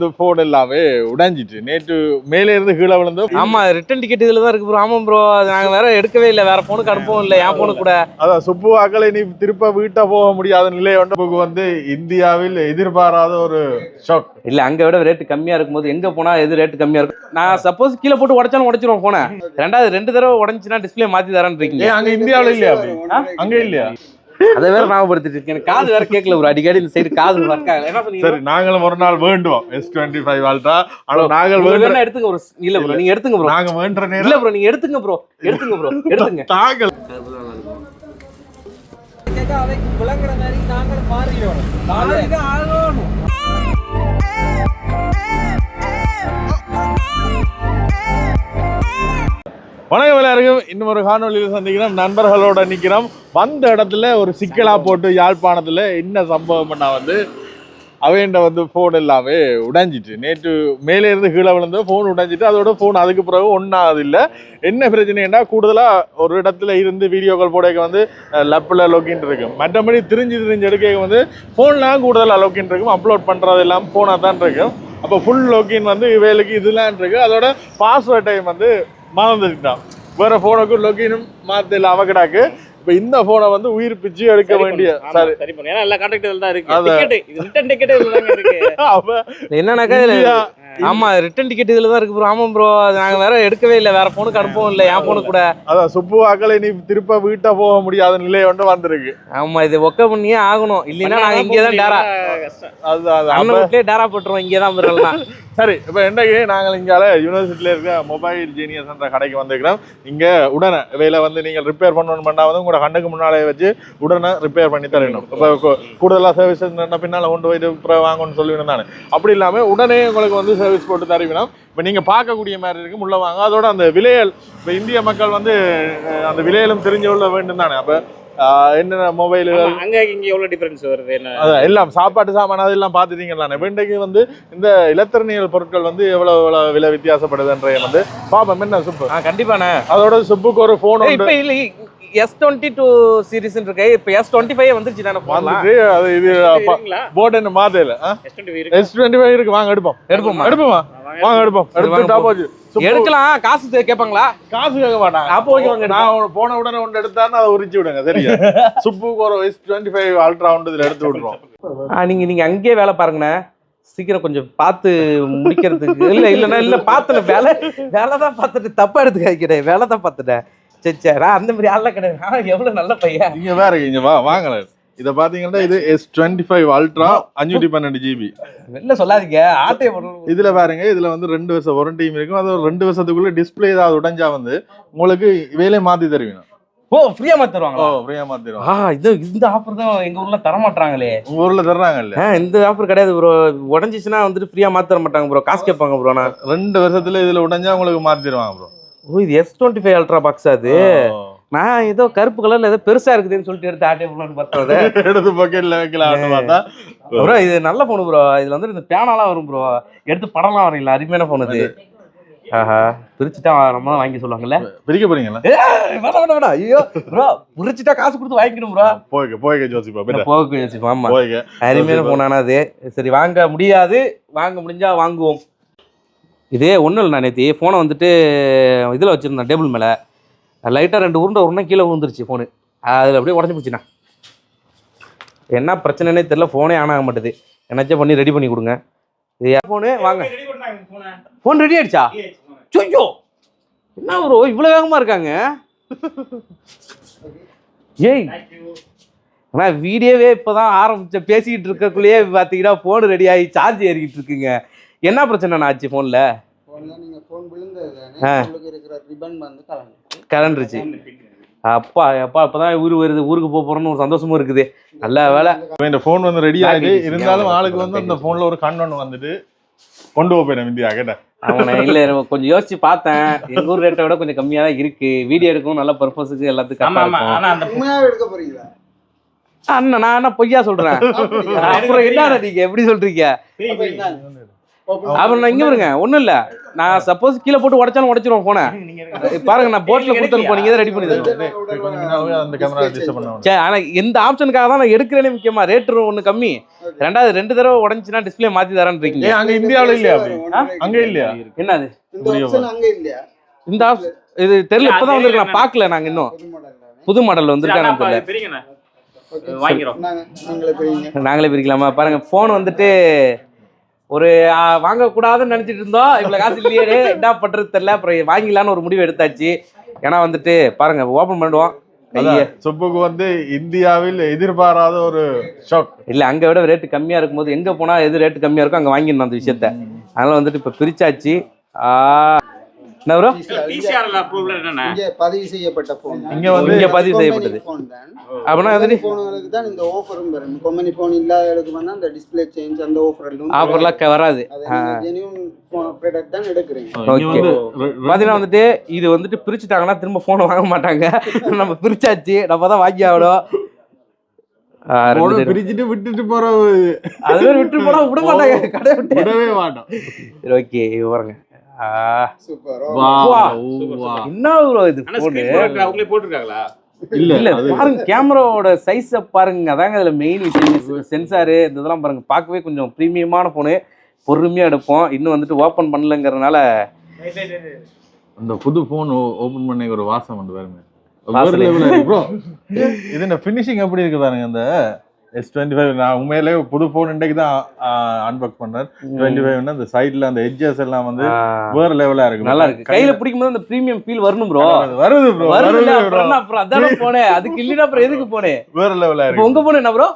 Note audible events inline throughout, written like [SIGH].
இந்த போன் எல்லாமே உடைஞ்சிட்டு. நேற்று மேலே இருந்து கீழே விழுந்து ஆமா ரிட்டர்ன் டிக்கெட் இதுல தான் இருக்கு ப்ரோ ஆமா ப்ரோ நாங்க வேற எடுக்கவே இல்லை. வேற போனுக்கு அனுப்பவும் இல்லை. என் போனு கூட. அதான் சுப்பு வாக்களை நீ திருப்ப வீட்டை போக முடியாத நிலை ஒன்று வந்து இந்தியாவில் எதிர்பாராத ஒரு ஷாக் இல்ல அங்க விட ரேட் கம்மியா இருக்கும்போது எங்க போனா எது ரேட் கம்மியா இருக்கும்? நான் சப்போஸ் கீழே போட்டு உடைச்சாலும் உடைச்சிருவோம் போன ரெண்டாவது ரெண்டு தடவை உடைஞ்சுன்னா டிஸ்ப்ளே மாத்தி தரேன்னு இருக்கீங்க. அங்க இந்தியாவில் இல்லையா அங்க இல்லையா? அதை வேற ஞாபகப்படுத்திட்டு இருக்கேன். காது வேற கேட்கல ப்ரோ. அடிக்கடி இந்த சைடு காது சரி நாங்களும் ஒரு நாள் வேண்டுவோம். எஸ் டுவெண்ட்டி ஃபைவ் ஆல்ட்ரா ஆனா நாங்கள் உங்களுக்கு வேண்டுற வேணா எடுத்துங்க ப்ரோ. இல்ல ப்ரோ நீங்க எடுத்துங்க ப்ரோ. நாங்க வேண்டுற நேரம் இல்ல ப்ரோ நீங்க எடுத்துங்க ப்ரோ. எடுத்துங்க ப்ரோ. எடுத்துங்க. அவைக்கு விளங்குற மாதிரி நாங்களும் மாறிடணும் வணக்கம் எல்லாருக்கும். இன்னும் ஒரு காணொலியில் சந்திக்கிறோம். நண்பர்களோட நிற்கிறோம் வந்த இடத்துல ஒரு சிக்கலா போட்டு யாழ்ப்பாணத்தில் என்ன சம்பவம்னா வந்து அவையண்ட வந்து ஃபோன் எல்லாமே உடைஞ்சிட்டு நேற்று மேலே இருந்து கீழே விழுந்து ஃபோன் உடைஞ்சிட்டு அதோட ஃபோன் அதுக்கு பிறகு ஒன்றாவது இல்லை. என்ன பிரச்சனைன்னா கூடுதலாக ஒரு இடத்துல இருந்து வீடியோ கால் போடக்க வந்து லப்பில் லொக்கின் இருக்கும் மற்றபடி திரிஞ்சு திரிஞ்சு எடுக்க வந்து ஃபோன்லாம் கூடுதலாக லொக்கின் இருக்கும். அப்லோட் பண்ணுறது எல்லாம் ஃபோனாக தான் இருக்கும். அப்போ ஃபுல் லொக்கின் வந்து இவைகளுக்கு இதெல்லாம் இருக்குது அதோட பாஸ்வேர்டையும் வந்து மறந்துட்டான் வேற ஃபோனுக்கு லொக்கினும் மாற்றல அவகடாக்கு. இப்போ இந்த ஃபோனை வந்து உயிர் பிச்சு எடுக்க வேண்டிய சரி. சரி பண்ணு. ஏன்னா எல்லா கான்டாக்ட் தான் இருக்கு. அத- டிக்கெட் இது ரிட்டர்ன் டிக்கெட் இதுல தாங்க இருக்கு? அவ என்னன்னாக்கா ஆமா ரிட்டர்ன் டிக்கெட் இதுல தான் இருக்கு ப்ரோ ஆமா ப்ரோ நாங்க வேற எடுக்கவே இல்லை. வேற போனுக்கு அனுப்பவும் இல்லை. என் போனு கூட. அதான் சுப்பு வாக்களை நீ திருப்ப வீட்டை போக முடியாத நிலை ஒன்று வந்திருக்கு. ஆமா இது ஒக்க பண்ணியே ஆகணும். இல்லைன்னா நாங்க இங்கே தான் டேரா அண்ணன் டேரா போட்டுருவோம். இங்கே தான் போயிடலாம் [LAUGHS] சரி இப்போ என்னைக்கு நாங்கள் இங்கால யூனிவர்சிட்டியில் இருக்க மொபைல் ஜீனியஸ் என்ற கடைக்கு வந்திருக்கிறோம். இங்கே உடனே இவையில வந்து நீங்கள் ரிப்பேர் பண்ணணும் பண்ணா வந்து உங்களோட கண்ணுக்கு முன்னாலே வச்சு உடனே ரிப்பேர் பண்ணி தரணும். இப்போ கூடுதலாக சர்வீஸ் பின்னால் கொண்டு போயிட்டு வாங்கணும்னு சொல்லிவிடும் தானே அப்படி இல்லாமல் உடனே உங்களுக்கு வந்து சர்வீஸ் போட்டு தருவினோம் இப்போ நீங்கள் பார்க்கக்கூடிய மாதிரி இருக்கும் உள்ள வாங்க. அதோட அந்த விலையல் இப்போ இந்திய மக்கள் வந்து அந்த விலையிலும் தெரிஞ்சு கொள்ள வேண்டும் தானே? அப்போ என்னென்ன மொபைல்கள் அங்க இங்க எவ்வளவு டிஃபரன்ஸ் வருது? என்ன? அதான் எல்லாம் சாப்பாட்டு சாமான் அதெல்லாம் பார்த்துட்டீங்களா இப்போ இன்றைக்கு வந்து இந்த இலத்திரனியல் பொருட்கள் வந்து எவ்வளவு எவ்வளவு விலை வித்தியாசப்படுதுன்ற வந்து பாப்போம் என்ன சுப்பு? ஆ கண்டிப்பாண்ணே. அதோட சுப்புக்கு ஒரு போன் ஏய், இப்ப இல்ல எஸ் டுவெண்ட்டி டூ சீரிஸ் இருக்கு. இப்ப எஸ் டுவெண்ட்டி ஃபைவ் வந்துருச்சு. தானே வந்துட்டு அது இது போர்டு என்ன மாதையில S20 இருக்கு? எஸ் டுவெண்ட்டி ஃபைவ் இருக்கு. வாங்க எடுப்போம். எடுப்போமா எடுப்போமா? வாங்க. எடுப்போம்? சுப்பு எடுக்கலாம். காசு கேட்பாங்களா? காசு கேட்க மாட்டாங்க அப்போ ஓகே வாங்க நான் போன உடனே ஒன்று எடுத்தான்னு அதை உரிச்சு விடுங்க சரியா? சுப்புக்கு ஒரு எஸ் டுவெண்ட்டி ஃபைவ் அல்ட்ரா ஒன்று இதுல எடுத்து விட்டுருவோம் ஆ, நீங்க நீங்க அங்கேயே வேலை பாருங்கண்ணே. சீக்கிரம் கொஞ்சம் பார்த்து முடிக்கிறதுக்கு. இல்ல இல்லைண்ணா இல்ல பார்த்தேன் வேலை வேலை தான் பார்த்துட்டு தப்பா எடுத்துக்காதீங்க வேலை தான் பார்த்துட்டேன். சரி சரி. நான் அந்த மாதிரி ஆள்லாம் கிடையாது. ஆனா எவ்வளவு நல்ல பையன்? இங்க வேற இங்க வா வாங்கல இத பாத்தீங்கன்னா இது எஸ் டுவெண்ட்டி ஃபைவ் அல்ட்ரா அஞ்சூற்றி பன்னெண்டு ஜிபி வெளில சொல்லாதீங்க. ஆட்டையை போடணும் இதுல பாருங்க இதுல வந்து ரெண்டு வருஷம் வாரண்டியும் இருக்கும். அது ரெண்டு வருஷத்துக்குள்ள டிஸ்பிளே ஏதாவது உடைஞ்சா வந்து உங்களுக்கு வேலையை மாத்தி தருவீங்க. ஓ ஃப்ரீயா மாத்தி ஓ ஃப்ரீயா மாத்திரும் ஆ இது இந்த ஆஃபர் தான் எங்க ஊர்ல தர மாட்டாங்களே உங்க ஊர்ல தர்றாங்க இல்ல ஆ இந்த ஆஃபர் கிடையாது ப்ரோ உடஞ்சிச்சுன்னா வந்துட்டு ஃப்ரீயா மாத்தி தர மாட்டாங்க ப்ரோ காசு கேட்பாங்க ப்ரோ நான் ரெண்டு வருஷத்துல இதுல உடைஞ்சா உங்களுக்கு மாத்திடுவாங்க ப்ரோ ஓ இது S twenty five ultra box அது நான் ஏதோ கருப்பு கலர்ல ஏதோ பெருசா இருக்குதுன்னு சொல்லிட்டு எடுத்து ஆட்டே போலான்னு பார்த்தது. [LAUGHS] எடுத்து பாக்கெட்ல வைக்கலாம்னு பார்த்தா. ப்ரோ இது நல்ல ஃபோனு ப்ரோ இதுல வந்து இந்த பேனாலாம் வரும் ப்ரோ எடுத்து படம்லாம் வரீங்களா அருமையான ஃபோன் இது. ஆஹா பிரிச்சுட்டா நம்ம தான் வாங்கி சொல்லுவாங்கல்ல. பிரிக்க போறீங்களா? ஐயோ ப்ரோ பிரிச்சுட்டா காசு கொடுத்து வாங்கிக்கணும் ப்ரோ போய்க்க போய்க்க ஜோசிப்பா பின்ன போக யோசிப்போம் ஆமா. போய்க்க. அருமையான ஃபோன் ஆனா அது சரி வாங்க முடியாது. வாங்க முடிஞ்சா வாங்குவோம். இதே ஒன்றும் இல்லை நான் நேற்று ஃபோனை வந்துட்டு இதில் வச்சுருந்தேன் டேபிள் மேலே. லைட்டாக ரெண்டு உருண்டை உருண்டை கீழே விழுந்துருச்சு ஃபோனு அதில் அப்படியே உடஞ்சி போச்சுண்ணா. என்ன பிரச்சனைனே தெரியல ஃபோனே ஆன் ஆக மாட்டுது. என்னாச்சும் பண்ணி ரெடி பண்ணி கொடுங்க. இது ஃபோனு வாங்க. ஃபோன் ரெடி ஆயிடுச்சா? ஐயோ! என்ன ப்ரோ இவ்வளோ வேகமாக இருக்காங்க? ஏய்! ஆனால் வீடியோவே இப்போ தான் ஆரம்பிச்ச பேசிக்கிட்டு இருக்கக்குள்ளேயே பார்த்தீங்கன்னா ஃபோன் ரெடி ஆகி சார்ஜ் ஏறிக்கிட்டு இருக்குங்க. என்ன பிரச்சனை ஆச்சு ஃபோனில் ஃபோன்ல ஃபோன் கலண்டுருச்சு அப்பா அப்பா இப்பதான் ஊர் வருது ஊருக்கு போக போறோம்னு ஒரு சந்தோஷமும் இருக்குது. நல்ல வேலை. இந்த போன் வந்து ரெடி ஆகுது இருந்தாலும். ஆளுக்கு வந்து அந்த போன்ல ஒரு கண் ஒண்ணு வந்துட்டு கொண்டு போயிடும் இந்தியா கேட்ட. அவனை இல்ல கொஞ்சம் யோசிச்சு பார்த்தேன். எங்க ஊர் ரேட்டை விட கொஞ்சம் கம்மியா தான் இருக்கு. வீடியோ எடுக்கும் நல்ல பர்பஸுக்கு எல்லாத்துக்கும் ஆனா அந்த எடுக்க போறீங்களா? அண்ணன் நான் என்ன பொய்யா சொல்றேன்? அப்புறம் என்ன நீங்க எப்படி சொல்றீங்க? அப்புறம் நான் இங்க பாருங்க ஒண்ணும் இல்ல. நான் சப்போஸ் கீழே போட்டு உடைச்சாலும் உடைச்சிருவோம் போன பாருங்க நான் போட்ல கொடுத்து போனீங்க இதை ரெடி பண்ணி பண்ண சரி ஆனா எந்த ஆப்ஷனுக்காக தான் நான் எடுக்கிறேனே முக்கியமா. ரேட் ஒண்ணு கம்மி. ரெண்டாவது ரெண்டு தடவை உடஞ்சுன்னா டிஸ்ப்ளே மாத்தி தரேன்னு இருக்கீங்க. அங்க இந்தியாவுல இல்லையா அங்க இல்லையா? என்னது? இந்த ஆப்ஷன் இது தெரியல இப்பதான் வந்திருக்கு. நான் பார்க்கல நாங்க இன்னும். புது மாடல். நாங்க நாங்களே பிரிக்கலாமா? பாருங்க ஃபோன் வந்துட்டு ஒரு வாங்கக்கூடாதுன்னு நினைச்சிட்டு இருந்தோம். இவ்வளவு காசு இல்லையே என்ன பண்றது தெரியல. அப்புறம் வாங்கிடலான்னு ஒரு முடிவு எடுத்தாச்சு. ஏன்னா வந்துட்டு பாருங்க கையை அதான், சுப்புக்கு வந்து இந்தியாவில் எதிர்பாராத ஒரு ஷாக் இல்ல அங்க விட ரேட்டு கம்மியா இருக்கும்போது எங்க போனா எது ரேட்டு கம்மியா இருக்கோ அங்க வாங்கிடணும் அந்த விஷயத்த. அதனால வந்துட்டு இப்ப பிரிச்சாச்சு. என்ன ப்ரோ இங்க பதிவு செய்யப்பட்ட போன் இங்க வந்து இங்க பதிவு செய்யப்பட்டது போன் தான். அப்படின்னா வந்துட்டு போனவங்களுக்கு தான் இந்த ஆஃபரும் வரும். கம்பெனி போன் இல்லாதவங்களுக்கு வந்து அந்த டிஸ்ப்ளே சேஞ்ச் அந்த ஆஃபர் எல்லாம் ஆஃபர்லாம் வராது. அது ஜெனியூன் ப்ராடக்ட் தான் எடுக்கிறீங்க. பாத்தீங்கன்னா வந்துட்டு இது வந்துட்டு பிரிச்சுட்டாங்கன்னா திரும்ப போனை வாங்க மாட்டாங்க. நம்ம பிரிச்சாச்சு. நம்ம தான் வாங்கி ஆகணும். பிரிச்சுட்டு விட்டுட்டு போற அது மாதிரி விட்டு போனா விட மாட்டாங்க. கடை விட்டு. விடவே மாட்டோம். சரி ஓகே பாருங்க. என்ன ப்ரோ இது அவங்களே போட்டிருக்காங்களா? இல்ல இல்ல பாருங்க கேமராவோட சைஸ பாருங்க. அதாங்க அதுல மெயின் விஷயம். சென்சாரு இந்த இதெல்லாம் பாருங்க. பார்க்கவே கொஞ்சம் ப்ரீமியமான போனு பொறுமையா எடுப்போம். இன்னும் வந்துட்டு ஓபன் பண்ணலங்கிறதுனால அந்த புது போன் ஓபன் பண்ணி ஒரு வாசம் வந்து பாருங்க. இது ஃபினிஷிங் எப்படி இருக்கு பாருங்க இந்த எஸ் டுவெண்ட்டி ஃபைவ் நான் உண்மையிலே புது போன் இன்றைக்கு தான் அன்பாக்ஸ் பண்ணேன். டுவெண்ட்டி ஃபைவ் அந்த சைடுல அந்த எட்ஜஸ் எல்லாம் வந்து வேற லெவலா இருக்கு. நல்லா இருக்கு. கையில பிடிக்கும் போது அந்த ப்ரீமியம் ஃபீல் வரணும் ப்ரோ வருது ப்ரோ வருது அப்புறம் அதான போனேன் அதுக்கு இல்லைன்னா அப்புறம் எதுக்கு போனேன் வேற லெவலா இப்போ இருக்கு. உங்க போன என்ன ப்ரோ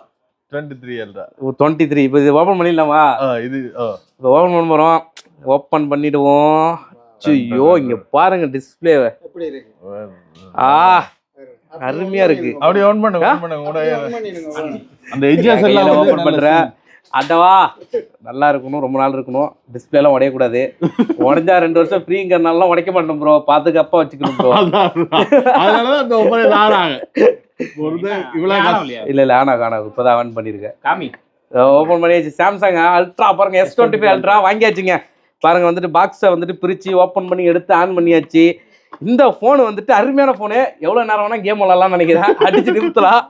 டுவெண்ட்டி த்ரீ எல்டா டுவெண்ட்டி த்ரீ இப்போ இது ஓப்பன் பண்ணிடலாமா? இது. இப்போ ஓப்பன் பண்ண போறோம். ஓப்பன் பண்ணிடுவோம். ஐயோ இங்க பாருங்க டிஸ்பிளே எப்படி இருக்கு? ஆ. அருமையா இருக்கு. அப்படியே ஆன் பண்ணுங்க ஆன். அந்த எட்ஜஸ் எல்லாம் வந்து ஓப்பன் பண்றேன் அடவா நல்லா இருக்கணும் ரொம்ப நாள் இருக்கணும். டிஸ்பிளே எல்லாம் உடையக்கூடாது. உடைஞ்சா ரெண்டு வருஷம் ஃப்ரீங்கிறனால உடைக்க மாட்டோம் ப்ரோ பாதுகாப்பா வச்சுக்கணும் ப்ரோ இல்ல இல்ல ஆனா காணா இப்பதான் ஆன் பண்ணிருக்கேன். காமி. ஓப்பன் பண்ணியாச்சு. சாம்சங் அல்ட்ரா பாருங்க எஸ் டுவெண்ட்டி ஃபைவ் அல்ட்ரா வாங்கியாச்சுங்க. பாருங்க வந்துட்டு பாக்ஸை வந்துட்டு பிரிச்சு ஓப்பன் பண்ணி எடுத்து ஆன் பண்ணியாச்சு. இந்த ஃபோன் வந்துட்டு அருமையான ஃபோனு எவ்வளவு நேரம் வேணா கேம் விளாட்லாம்னு நினைக்கிறேன். அடிச்சு நிறுத்தலாம்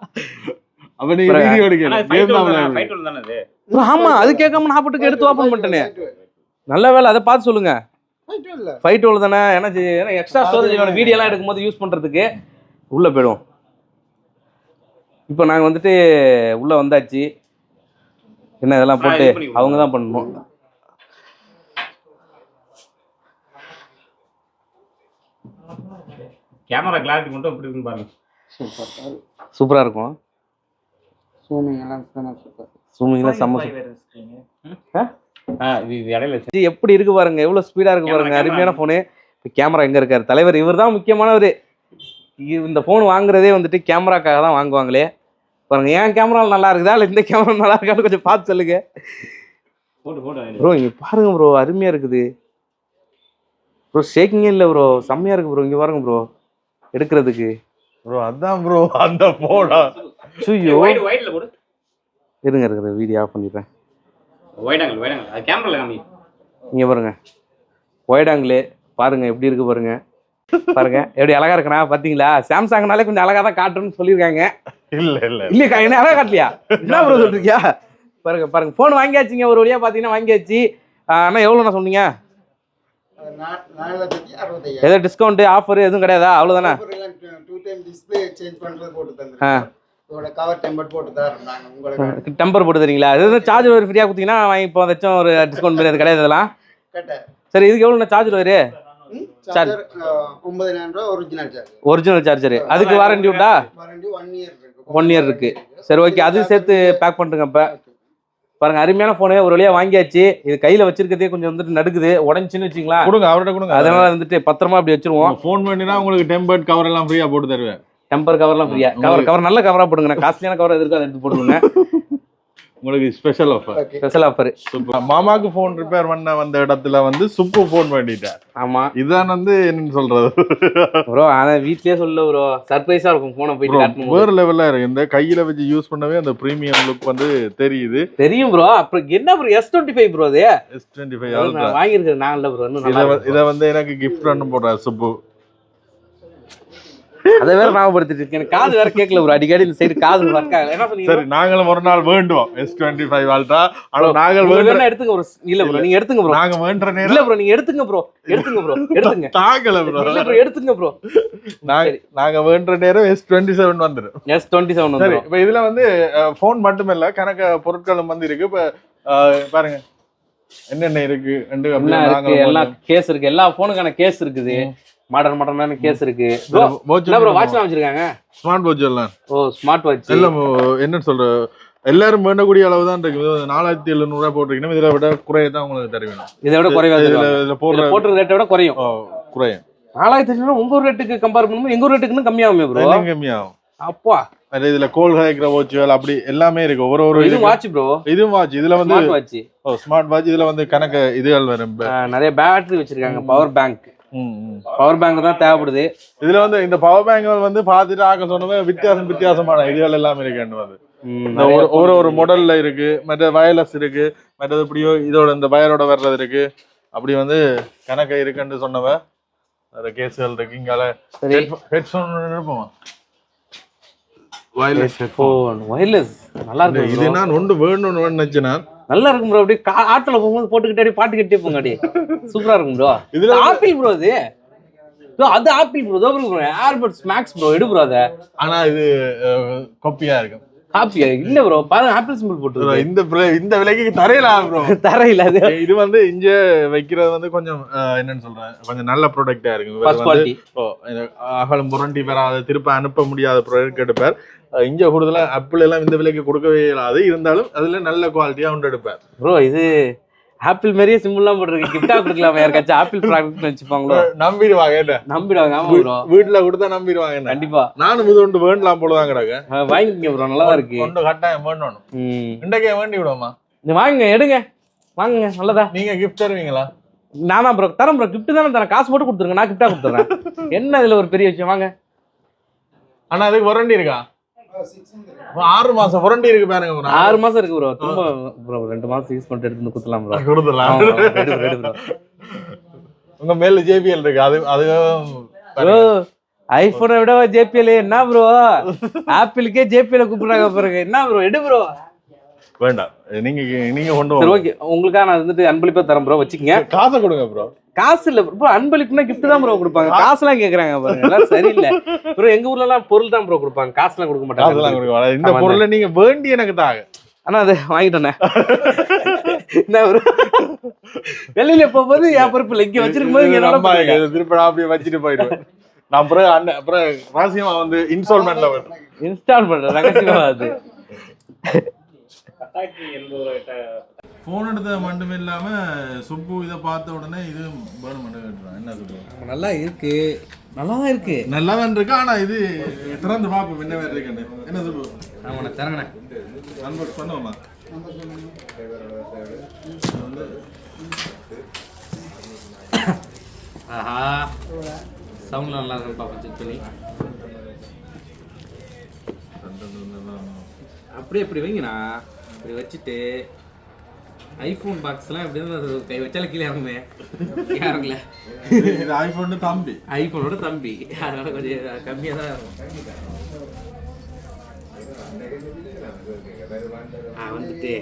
அப்ப வீடியோ தானே அது ஆமா அது கேட்காம நான் பாட்டுக்கு எடுத்து ஓப்பன் பண்ணிட்டேனே. நல்ல வேலை அதை பார்த்து சொல்லுங்க? ஃபைட் உள்ள தானே. ஏன்னா எக்ஸ்ட்ரா ஸ்டோரேஜ் வீடியோலாம் எடுக்கும்போது யூஸ் பண்றதுக்கு உள்ள போயிடும் இப்போ நாங்கள் வந்துட்டு உள்ள வந்தாச்சு. என்ன இதெல்லாம் போட்டு. அவங்க தான் பண்ணணும். கேமரா கிளாரிட்டி மட்டும் எப்படி இருக்குன்னு பாருங்க. Super. சூப்பராக இருக்கும். Zooming எல்லாம் super. சூமிங்லாம் செம்ம ஆ? இது இடையில இது எப்படி இருக்கு பாருங்க எவ்வளவு ஸ்பீடா இருக்கு பாருங்க. அருமையான போனு கேமரா எங்க இருக்காரு? தலைவர் இவர் தான் முக்கியமானவர். இந்த போன் வாங்குறதே வந்துட்டு கேமராக்காக தான் வாங்குவாங்களே. பாருங்க ஏன் கேமரா நல்லா இருக்குதா? இல்ல இந்த கேமரா நல்லா இருக்கான்னு கொஞ்சம் பார்த்து சொல்லுங்க. ப்ரோ இங்க பாருங்க ப்ரோ அருமையா இருக்குது. ப்ரோ ஷேக்கிங்கே இல்லை ப்ரோ செம்மையா இருக்கு ப்ரோ இங்க பாருங்க ப்ரோ எடுக்கிறதுக்கு? ப்ரோ அதான் ப்ரோ அந்த போடா சுய்யோ வைட் வைட்ல போடு இருங்க இருக்கிற வீடியோ ஆஃப் பண்ணிடுறேன். வைட் ஆங்கிள் வைட் ஆங்கிள் அது கேமரால காமி இங்க பாருங்க. ஒயிட் ஆங்கிள் பாருங்க எப்படி இருக்கு பாருங்க. பாருங்க எப்படி அழகா இருக்கனா பாத்தீங்களா? சாம்சங்னாலே கொஞ்சம் அழகா தான் காட்டுன்னு சொல்லியிருக்காங்க. இல்ல இல்ல இல்லையா என்ன அழகா காட்டலையா? என்ன ப்ரோ சொல்றீங்க பாருங்க பாருங்க. ஃபோன் வாங்கியாச்சுங்க ஒரு வழியா பாத்தீங்கன்னா வாங்கியாச்சு. அண்ணா எவ்வளோண்ணா சொன்னீங்க அது நா- நாலு லட்சத்தி அறுபத்தையாயிரம். ஏதோ டிஸ்கவுண்ட் ஆஃபர் எதுவும் கிடையாதா? அவ்வளோதானே change பண்றது போட்டு. இதோட தரோம் உங்களுக்கு. டெம்பர் போட்டு தரீங்களா? அது சார்ஜர் ஒரு ஃப்ரீயாக கொடுத்தீங்கன்னா வாங்கி இப்போ வச்சும் ஒரு டிஸ்கவுண்ட் பண்ணி அது கிடையாது இதெல்லாம். சரி இதுக்கு எவ்வளோ சார்ஜர் வரு ம், charger, ஆ, ஒன்பதினாயிரம் ரூபாய் original charger. ஒரிஜினல் சார்ஜர் அதுக்கு வாரண்டி உண்டா? One year இருக்கு. ஒன் இயர் இருக்கு. சரி ஓகே அது சேர்த்து பேக் பண்ணுங்க இப்போ பாருங்க அருமையான ஃபோனு ஒரு வழியா வாங்கியாச்சு. இது கையில வச்சிருக்கிறதே கொஞ்சம் வந்துட்டு நடுக்குது. உடஞ்சுன்னு வச்சுங்களா கொடுங்க அவர்கிட்ட கொடுங்க. அதனால வந்துட்டு பத்திரமா அப்படி வச்சிருவோம். ஃபோன் பண்ணினா உங்களுக்கு டெம்பர்ட் கவர் எல்லாம் ஃப்ரீயா போட்டு தருவேன். டெம்பர் கவர்லாம் ஃப்ரீயா கவர் கவர் நல்ல கவரா போடுங்க காஸ்ட்லியான கவர் எது இருக்கோ அதை எடுத்து போடுங்க உங்களுக்கு ஸ்பெஷல் ஆஃபர் ஸ்பெஷல் ஆஃபர் மாமாக்கு ஃபோன் ரிப்பேர் பண்ண வந்த இடத்துல வந்து சுப்பு ஃபோன் பண்ணிட்டார் ஆமா. இதான் வந்து என்னன்னு சொல்றது? ப்ரோ ஆனா வீட்லயே சொல்ல ப்ரோ சர்ப்ரைஸா இருக்கும் போனை போயிட்டு. வேற லெவல்ல இருக்கு. இந்த கையில வச்சு யூஸ் பண்ணவே அந்த பிரீமியம் லுக் வந்து தெரியுது. தெரியும் ப்ரோ அப்புறம் என்ன bro S twenty five bro அது? எஸ் டுவெண்ட்டி ஃபைவ் நான் வாங்கியிருக்கேன் நான் இல்ல ப்ரோ இன்னும் இத வந்து எனக்கு கிஃப்ட் பண்ண போடுறாரு சுப்பு. அதை வேற ஞாபகப்படுத்திட்டு இருக்கேன். காது வேற கேட்கல ப்ரோ. அடிக்கடி இந்த சைடு காது சரி நாங்களும் ஒரு நாள் வேண்டுவோம். S twenty five ultra. ஆனா நாங்கள் உங்களுக்கு வேண்ட வேணா எடுத்துங்க ப்ரோ. இல்ல ப்ரோ நீங்க எடுத்துங்க ப்ரோ. நாங்க வேண்ட இல்ல நேரம் ப்ரோ நீங்க எடுத்துங்க ப்ரோ. எடுத்துங்க ப்ரோ. எடுத்துங்க. தாக்கல ப்ரோ. இல்ல ப்ரோ எடுத்துங்க ப்ரோ. நாங்க நாங்க வேண்ட நேரம் எஸ் டுவெண்ட்டி செவன் வந்துடும் எஸ் டுவெண்ட்டி செவன் சரி வந்துரும் இப்ப இதுல வந்து ஃபோன் மட்டுமில்ல கணக்க பொருட்களும் வந்து இருக்கு. இப்ப பாருங்க. என்னென்ன இருக்கு? எல்லாம் கேஸ் இருக்கு? எல்லா போனுக்கான கேஸ் இருக்குது. மாடர்ன் மாடர்னான கேஸ் இருக்கு. ப்ரோ என்ன வாட்ச்லாம் வச்சிருக்காங்க? ஸ்மார்ட் வாட்ச் எல்லாம் ஓ ஸ்மார்ட் வாட்ச் எல்லாம் என்னன்னு சொல்ற? எல்லாரும் வேண்டக்கூடிய அளவு தான் இருக்கு. இது நாலாயிரத்தி எழுநூறு ரூபாய் இதுல விட குறைய தான் உங்களுக்கு தருவேணும் இதை விட குறைவா இதுல போடுற போட்டுற ரேட்டை விட குறையும். ஓ, குறையும். நாலாயிரத்தி ஐநூறு உங்க ரேட்டுக்கு கம்பேர் பண்ணும்போது எங்க ரேட்டுக்கு கம்மியாகுமே ப்ரோ கம்மியாகும். அப்பா. அது இதுல கோல் காய்க்கிற வாட்சுகள் அப்படி எல்லாமே இருக்கு. ஒரு ஒரு இது வாட்ச் ப்ரோ இதுவும் வாட்ச் இதுல வந்து வாட்ச் ஸ்மார்ட் வாட்ச் இதுல வந்து கணக்கு இதுகள் வரும் நிறைய பேட்டரி வச்சிருக்காங்க பவர் பேங்க். பவர் பேங்க் தான் தேவைப்படுது. இதுல வந்து இந்த பவர் பேங்க் வந்து பார்த்துட்டு ஆக்க சொன்னவே வித்தியாசம் வித்தியாசமான இதுகள் எல்லாம் இருக்கு வந்து. ஒரு ஒரு மாடல்ல இருக்கு மற்ற வயர்லெஸ் இருக்கு மற்றது இப்படியோ இதோட இந்த வயரோட வர்றது இருக்கு அப்படி வந்து கணக்கு இருக்குன்னு சொன்னவ அந்த கேஸுகள் இருக்கு இங்கால ஹெட்ஃபோன் இருப்போம் வயர்லெஸ் ஃபோன் ஒயர்லெஸ் நல்லா இருக்கு இது. நான் ஒன்று வேணும்னு நினைச்சேன் நான். நல்லா இருக்கும் ப்ரோ அப்படியே கா- ஆட்டோல போகும்போது போட்டுக்கிட்டே பாட்டு கட்டே போங்க அப்படியே. சூப்பரா இருக்கும் ப்ரோ இதுல ஆப்பிள் ப்ரோ இது. Bro, அது ஆப்பிள் ப்ரோ தோ ப்ரோ ஏர்பட்ஸ் மேக்ஸ் ப்ரோ எடு ப்ரோ அத. ஆனா இது கொப்பியா இருக்கும் காப்பியா இல்ல ப்ரோ பாருங்க ஆப்பிள் சிம்பிள் போட்டு இந்த இந்த விலைக்கு தரையலாம் ப்ரோ [LAUGHS] தரையில அது. இது வந்து இங்க வைக்கிறது வந்து கொஞ்சம் என்னன்னு சொல்றேன் கொஞ்சம் நல்ல ப்ராடக்டா இருக்கு. அகலம் புரண்டி பெறாத திருப்ப அனுப்ப முடியாத ப்ராடக்ட் எடுப்பார். இங்க கூடுதலா ஆப்பிள் எல்லாம் இந்த விலைக்கு கொடுக்கவே இயலாது இருந்தாலும் அதுல நல்ல குவாலிட்டியா ஒன்று எடுப்பார். ப்ரோ இது ஆப்பிள் மாதிரியே சிம்பிள்லாம் போட்டிருக்கு. கிஃப்டா கொடுக்கலாம்? யாருக்காச்சும் ஆப்பிள் ப்ராடக்ட் வச்சுப்பாங்களோ நம்பிடுவாங்க என்ன? நம்பிடுவாங்க ஆமா ப்ரோ வீட்டுல கொடுத்தா நம்பிடுவாங்க கண்டிப்பா. நானும் இது ஒன்று வேண்டலாம் அஹ் வாங்கிக்கங்க ப்ரோ நல்லா இருக்கு. ஒன்று கட்டாயம் வேண்டணும். ம். இன்றைக்கே வேண்டி விடுவோமா? இந்த வாங்குங்க எடுங்க. வாங்குங்க நல்லதா. நீங்க கிஃப்ட் தருவீங்களா? நானா ப்ரோ தரேன் ப்ரோ கிஃப்ட் தானே தரேன். காசு மட்டும் கொடுத்துருங்க நான் கிஃப்டா கொடுத்துறேன். [LAUGHS] என்ன இதுல ஒரு பெரிய விஷயம்? வாங்க. ஆனா அதுக்கு வரண்டி இருக்கா? ஆறு மாசம் வரண்டி இருக்கு பாருங்க ஆறு மாசம் இருக்கு ப்ரோ திரும்ப ப்ரோ ரெண்டு மாசம் யூஸ் பண்ணிட்டு எடுத்து குத்தலாம் ப்ரோ ப்ரோ உங்க மேல ஜேபிஎல் இருக்கு. அது அது ஐபோனை விட ஜேபிஎல் என்ன ப்ரோ ஆப்பிளுக்கே ஜேபிஎல் கூப்பிடுறாங்க பாருங்க. என்ன ப்ரோ எடு ப்ரோ வேண்டாம். நீங்க நீங்க கொண்டு சரி ஓகே உங்களுக்காக நான் வந்துட்டு அன்பளிப்பா தரேன் ப்ரோ வச்சுக்கங்க. காசை கொடுங்க ப்ரோ காசு இல்ல ப்ரோ அன்பளிப்புனா gift தான் ப்ரோ கொடுப்பாங்க. காசுலாம் கேக்குறாங்க பாருங்க. எல்லாம் சரியில்லை. ப்ரோ எங்க ஊர்ல எல்லாம் பொருள் தான் ப்ரோ கொடுப்பாங்க. காசுலாம் கொடுக்க மாட்டாங்க. இந்த பொருளை நீங்க வேண்டி எனக்கு தாங்க. ஆனா அது வாங்கிட்டேனே என்ன ப்ரோ வெளியில போகும்போது என் பொறுப்பு இல்லை. இங்க வச்சிருக்கும் போது என்னோட திருப்பி நான் அப்படியே வச்சுட்டு போயிடுவேன். நான் அப்புறம் அண்ணன் அப்புறம் ரகசியமா வந்து இன்ஸ்டால்மெண்ட்ல வேணும் இன்ஸ்டால் பண்றேன் ரகசியமா அது போன் எடுத்த மட்டும் இல்லாம சுப்பு இதை பார்த்த உடனே இது வேணும் கேட்டுறான் என்ன சுப்பு நல்லா இருக்கு. நல்லா தான் இருக்கு. நல்லா தான் இருக்கு ஆனா இது திறந்து பார்ப்போம் என்ன வேற இருக்குன்னு. என்ன சுப்பு ஆமாண்ணே தரங்கண்ணே அன்பாக்ஸ் பண்ணுவோமா? ஆஹா. சவுண்ட்ல நல்லா இருக்குன்னு பாப்போம் செக் பண்ணி. அப்படியே இப்படி வைங்கண்ணா. இப்படி வச்சுட்டு ஐஃபோன் பாக்ஸ்லாம் எப்படி இருந்தா கை வச்சாலும் கீழே இறங்குமே. இறங்கல இது ஐபோன் தம்பி. ஐஃபோனோட தம்பி. அதனால கொஞ்சம் கம்மியாக தான் இருக்கும். வந்துட்டு.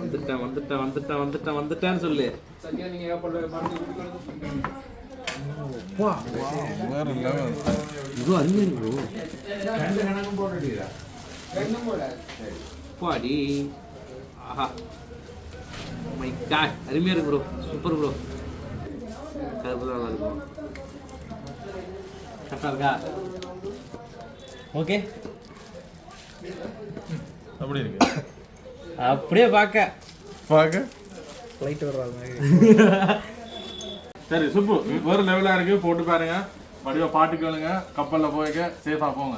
வந்துட்டேன் வந்துட்டேன் வந்துட்டேன் வந்துட்டேன் வந்துட்டேன்னு சொல்லு. ப்ரோ பாடி ஆஹா. மை காட் அருமையாக இருக்கு ப்ரோ சூப்பர் ப்ரோ கருப்பு தான் நல்லா இருக்கும் கரெக்டாக இருக்கா? ஓகே அப்படி இருக்கு. அப்படியே பார்க்க. பார்க்க. ஃப்ளைட் வர்ற சரி சுப்பு வேற லெவலா இருக்கு. போட்டு பாருங்க. வடிவா பாட்டு கேளுங்க. கப்பல்ல போய்க்க சேஃபா போங்க.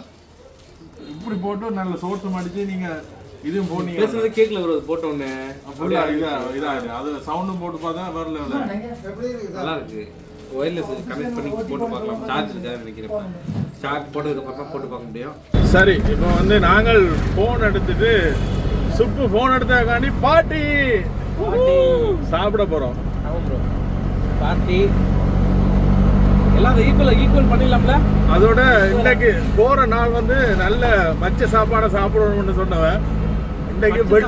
இப்படி போட்டு நல்ல சோர்ஸ் மடிச்சு நீங்க இதுவும் போனீங்க பேசுறது கேட்கல ப்ரோ போட்ட உடனே. ஃபுல்லா இதா இதாயிடும் அது சவுண்டும் போட்டு பார்த்தா வேற லெவலில் எப்படி இருக்கு. நல்லா இருக்கு. ஒயர்லெஸ் கனெக்ட் பண்ணி போட்டு பார்க்கலாம். சார்ஜ் இருக்காது நினைக்கிறேன். சார்ஜ் போட்டதுக்கு அப்புறம் தான் போட்டு பார்க்க முடியும். சரி இப்போ வந்து நாங்கள் ஃபோன் எடுத்துட்டு சுப்பு ஃபோன் எடுத்ததுக்காண்டி பாட்டி! சாப்பிட ப்ரோ பார்ட்டி எல்லாரும் ஈக்குவல் ஈக்குவல் பண்ணிடலாம்ல? அதோட இன்னைக்கு போற நாள் வந்து நல்ல மச்ச சாப்பாடை சாப்பிடணும்னு சொன்னவன். இன்னைக்கு வெள்-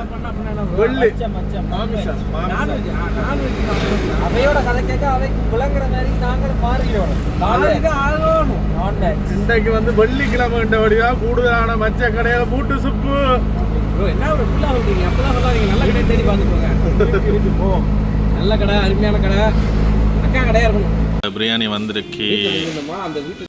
வெள்ளி. மாமிசம் அவையோட கதை கேட்க அவைக்கு விளங்குற மாதிரி நாங்களும் நான்வெஜ் இன்றைக்கு வந்து வெள்ளிக்கிழமைன்றபடியா கூடுதலான மச்ச கடையில பூட்டு சுப்பு. என்ன ஒரு ஃபுல்லாக இருக்கீங்க அப்பதான் சொல்லாதீங்க. நல்ல கடையை தேடி பார்த்துக்கோங்க. [LAUGHS] நல்ல கடை அருமையான கடை. அக்கா கடையாக இருக்கணும். பிரியாணி வந்திருக்கு.